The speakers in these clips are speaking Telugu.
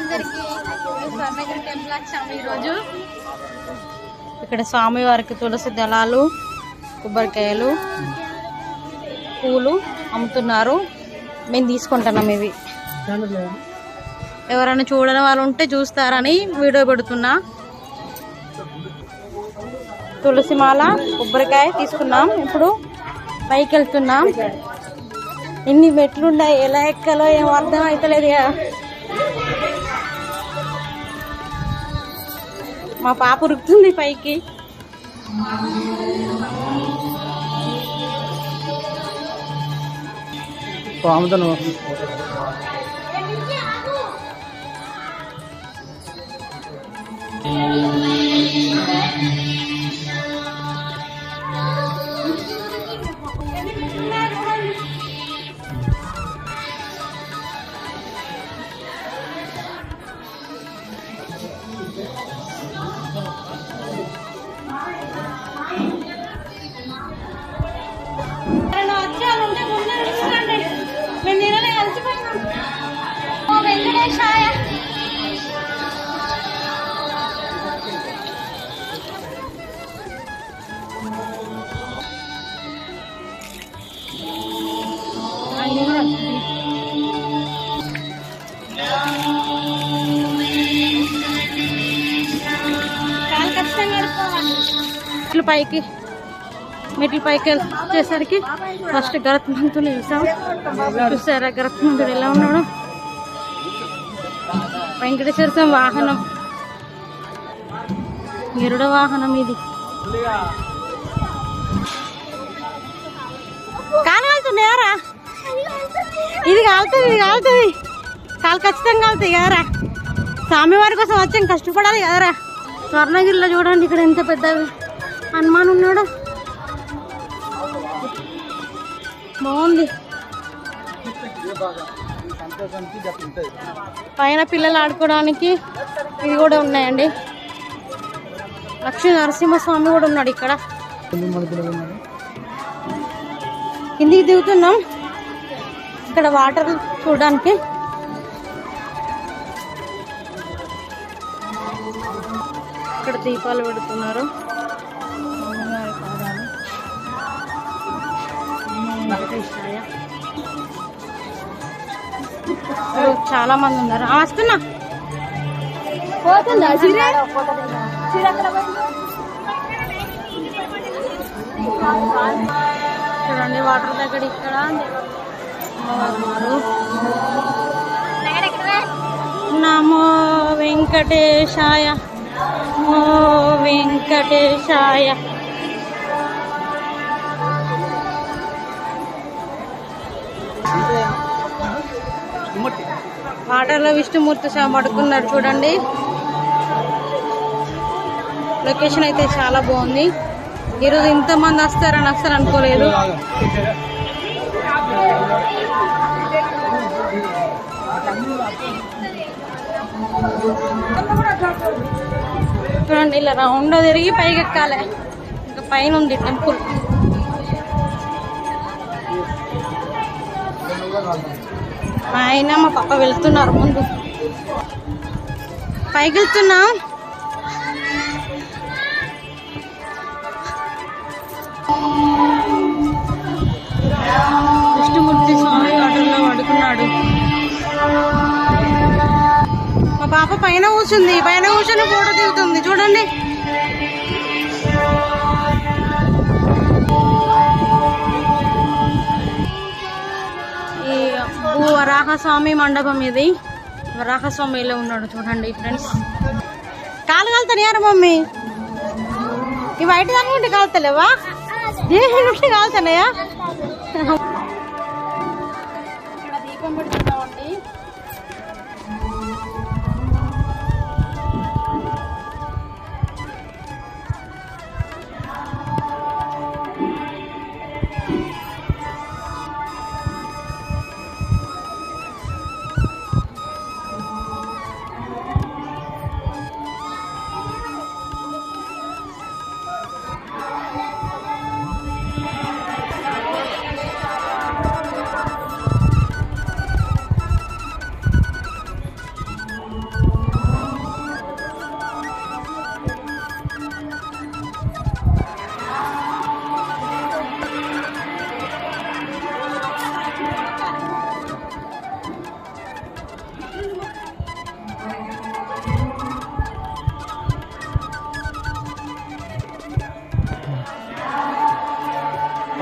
అందరికి స్వర్ణగిరి టెంపుల్ వచ్చాము ఈరోజు. ఇక్కడ స్వామివారికి తులసి దళాలు కొబ్బరికాయలు పూలు అమ్ముతున్నారు. మేము తీసుకుంటున్నాం ఇవి. ఎవరైనా చూడని వాళ్ళు ఉంటే చూస్తారని వీడియో పెడుతున్నా. తులసి మాల కొబ్బరికాయ తీసుకున్నాం. ఇప్పుడు పైకి వెళ్తున్నాం. ఎన్ని మెట్లు ఉన్నాయి ఎలా ఎక్కాలో ఏం అర్థం అవుతలేదు మా పాప ఉరుకుతుంది పైకి. ఎవరైనా మెట్లు పైకి మెట్లు పైకి వచ్చేసరికి ఫస్ట్ గరత్మంతుని చూసాం. చూసారా? గరత్మంతుడు ఎలా ఉన్నాడు? వెంకటేశ్వర స్వామి వాహనం. గరుడ వాహనం ఇది. కాలు కాలుతున్నాయారా ఇది కాలుతుంది ఇది కాలుతుంది. కాలు ఖచ్చితంగా కాలుతాయి కదరా స్వామివారి కోసం వచ్చాం కష్టపడాలి కదరా స్వర్ణగిరిలో చూడండి ఇక్కడ ఎంత పెద్ద హనుమాన్ ఉన్నాడు? బాగుంది. పైన పిల్లలు ఆడుకోవడానికి ఇవి కూడా ఉన్నాయండి. లక్ష్మీ నరసింహస్వామి కూడా ఉన్నాడు ఇక్కడ. కిందికి దిగుతున్నాం. ఇక్కడ వాటర్ చూడడానికి. ఇక్కడ దీపాలు పెడుతున్నారు. చాలా మంది ఉన్నారు. వస్తున్నా పోతుందా? చూడండి వాటర్ దగ్గర ఇక్కడ. నమో వెంకటేశాయ. నమో వెంకటేశాయ. వాటర్లో విష్ణుమూర్తి స్వామి పడుకున్నారు చూడండి. లొకేషన్ అయితే చాలా బాగుంది. ఈరోజు ఇంతమంది వస్తారని అస్సలు అనుకోలేదు. చూడండి ఇలా రౌండ్ తిరిగి పైకి ఎక్కాలి ఇంకా పైన ఉంది టెంపుల్. మా ఆయన మా పక్క వెళ్తున్నారు ముందు. పైకి వెళ్తున్నాం విష్ణుమూర్తి స్వామి వాటర్లో పడుకున్నాడు. మా పాప పైన కూర్చుంది పైన కూర్చొని ఫోటో దిగుతుంది. చూడండి. వరాహస్వామి మండపం ఇది. వరాహస్వామి ఇలా ఉన్నాడు చూడండి ఫ్రెండ్స్ కాలు కాలుతానియారా మమ్మీ. ఈ వైట్ అనుకుంటే కాలుతలేవా? ఏ నుండి కాలుతున్నాయా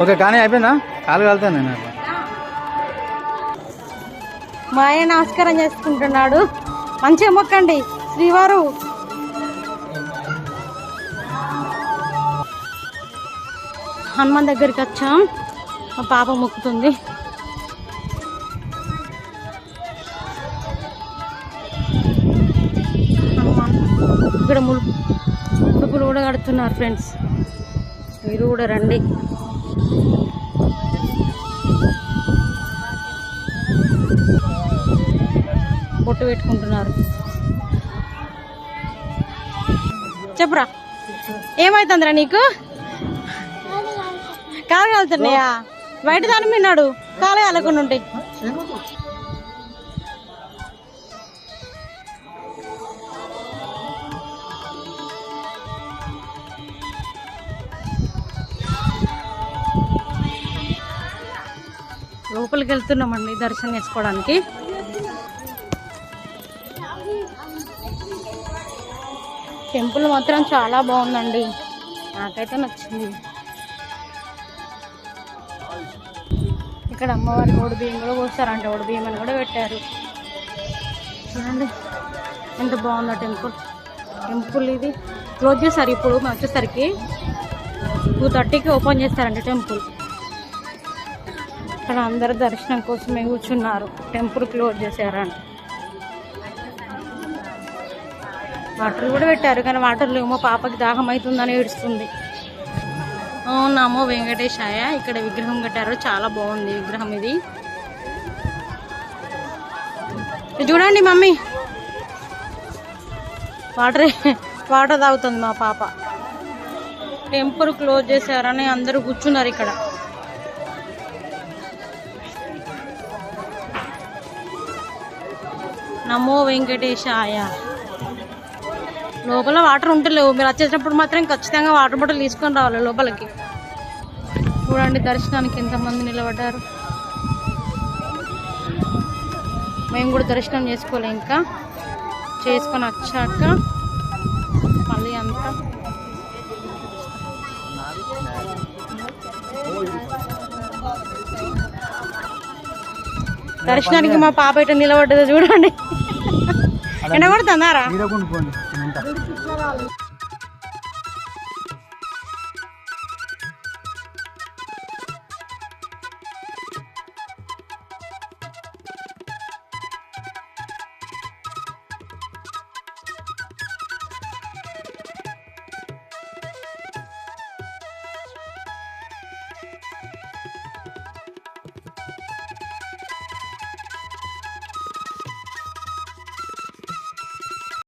ఓకే కానీ అయిపోయిందా? కాలు కాలుతాను నేను మా ఆయన నమస్కారం చేసుకుంటున్నాడు. మంచిగా మొక్కండి శ్రీవారు. హనుమాన్ దగ్గరికి వచ్చాం. మా పాప మొక్కుతుంది. హనుమాన్ ఇక్కడ ములు ముడుపులు కూడా కడుతున్నారు ఫ్రెండ్స్. మీరు కూడా రండి. బొట్టు పెట్టుకుంటున్నారు. చెప్పురా. ఏమైతుందిరా నీకు? కాలు కాలుతున్నాయా? బయట దాని మీనాడు కాలు కాలకుండా ఉంటాయి లోపలికి వెళ్తున్నామండి దర్శనం చేసుకోవడానికి. టెంపుల్ మాత్రం చాలా బాగుందండి. నాకైతే నచ్చింది. ఇక్కడ అమ్మవారికి ఒడి బియ్యం కూడా పోస్తారంట ఒడి బియ్యం అని కూడా పెట్టారు. చూడండి ఎంత బాగుందో టెంపుల్. టెంపుల్ ఇది. క్లోజ్ చేస్తారు ఇప్పుడు మేము వచ్చేసరికి. టూ థర్టీకి ఓపెన్ చేస్తారంట టెంపుల్. ఇక్కడ అందరు దర్శనం కోసమే కూర్చున్నారు. టెంపుల్ క్లోజ్ చేశారని వాటర్ కూడా పెట్టారు కానీ వాటర్ లేమో పాపకి దాహం అవుతుందని ఏడుస్తుంది. ఓ నమో వెంకటేశాయ ఇక్కడ విగ్రహం కట్టారు. చాలా బాగుంది విగ్రహం ఇది. ఇది చూడండి మమ్మీ. వాటర్ వాటర్ తాగుతుంది మా పాప. టెంపుల్ క్లోజ్ చేశారని అందరూ కూర్చున్నారు ఇక్కడ. నమో వెంకటేశాయ. లోపల వాటర్ ఉంటలేవు మీరు వచ్చేటప్పుడు మాత్రం ఖచ్చితంగా వాటర్ బాటిల్ తీసుకొని రావాలి లోపలికి. చూడండి దర్శనానికి ఎంతమంది నిలబడ్డారు. మేము కూడా దర్శనం చేసుకోలే ఇంకా. చేసుకొని వచ్చాక మళ్ళీ అంతా. దర్శనానికి మా పాప ఇటు నిలబడ్డదో చూడండి. ఎండ కొడుతుందారా